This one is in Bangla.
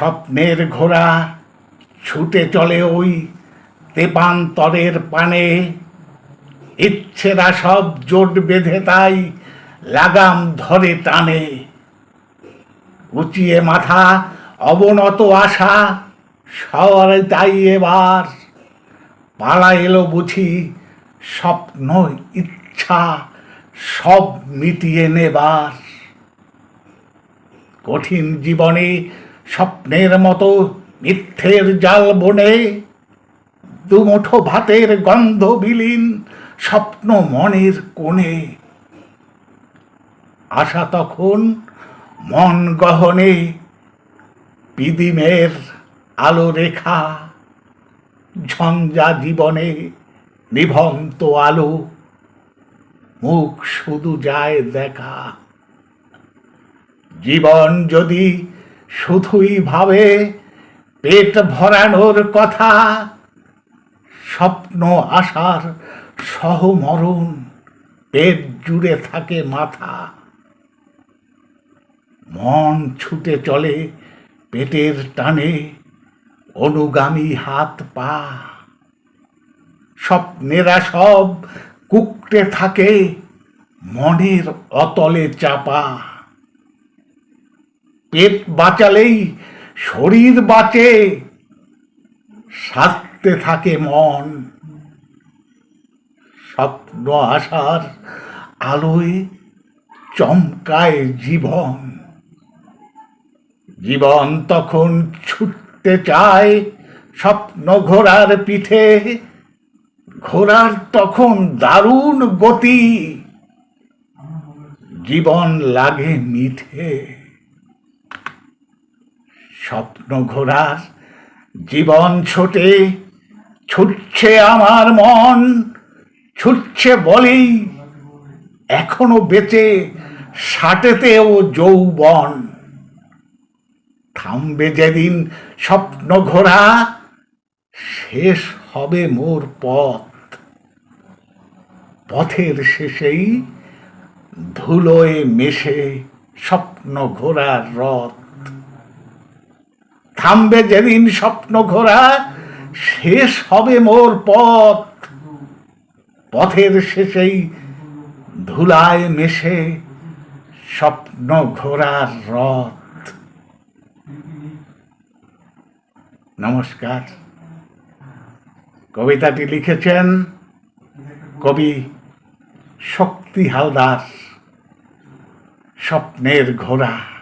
স্বপ্নের ঘোড়া ছুটে চলে ওই তেপান্তরের পানে। ইচ্ছেরা সব জোট বেঁধে তাই লাগাম ধরে টানে। উঁচিয়ে মাথা, অবনত আশা, সবার তাই এবার পালা এলো বুঝি স্বপ্ন, ইচ্ছা, সব মিটিয়ে নেবার। কঠিন জীবনে স্বপ্নের মতো মিথ্যের জাল বনে দুমুঠো ভাতের গন্ধ বিলীন স্বপ্ন মনের কোণে। আশা তখন মন গহনে পিদিমের আলো রেখা, ঝঞ্ঝা জীবনে নিভন্ত আলো, মুখ শুধু যায় দেখা। জীবন যদি শুধুই ভাবে পেট ভরানোর কথা। স্বপ্ন আসার সহমরণ, পেট জুড়ে থাকে মাথা। মন ছুটে চলে পেটের টানে অনুগামী হাত পা। স্বপ্নেরা সব কুকটে থাকে মনের অতলে চাপা। পেট বাঁচালেই শরীর বাঁচে, সারতে থাকে মন। স্বপ্ন আসার আলোয় চমকায় জীবন। জীবন তখন ছুটতে চায় স্বপ্ন ঘোড়ার পিঠে, ঘোড়ার তখন দারুণ গতি। জীবন লাগে মিঠে স্বপ্ন ঘোরার জীবন ছোটে, ছুটছে আমার মন, ছুটছে বলেই এখনও বেঁচে ষাটেতেও যৌবন। থামবে যেদিন স্বপ্ন ঘোরা শেষ হবে মোর পথ। পথের শেষেই ধুলোয় মেশে স্বপ্ন ঘোরার রথ। থামবে যেদিন স্বপ্ন ঘোরা, শেষ হবে মোর পথ। পথের শেষেই ধুলায় মেশে স্বপ্ন ঘোরার রথ। নমস্কার। কবিতাটি লিখেছেন কবি শক্তি হালদার, স্বপ্নের ঘোড়া।